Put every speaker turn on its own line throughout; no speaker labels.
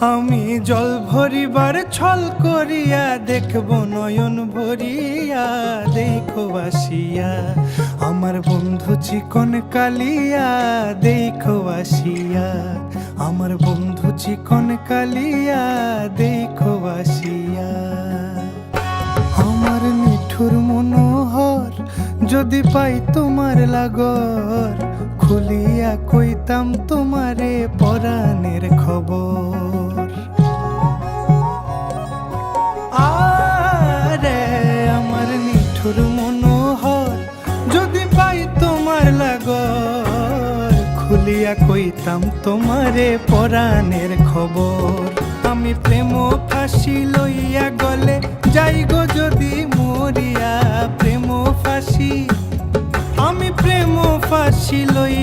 আমি জল ভরিবার ছল করিয়া দেখব নয়ন ভরিয়া, দেখো আসিয়া। আমার বন্ধু চিকন কালিয়া, দেখো আসিয়া। আমার বন্ধু চিকন কালিয়া, দেখো আসিয়া। আমার মিঠুর মনোহর যদি পাই তোমার লাগর খুলিয়া কইতাম তোমারে পরাণের খবর। আরে আমার মিঠুর মনোহর, যদি পাই তোমার লাগর, খুলিয়া কইতাম তোমারে পরাণের খবর। আমি প্রেম ফাঁসি লইয়া গলে যাই গো যদি মরিয়া, প্রেম ফাঁসি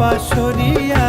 পাশরিয়া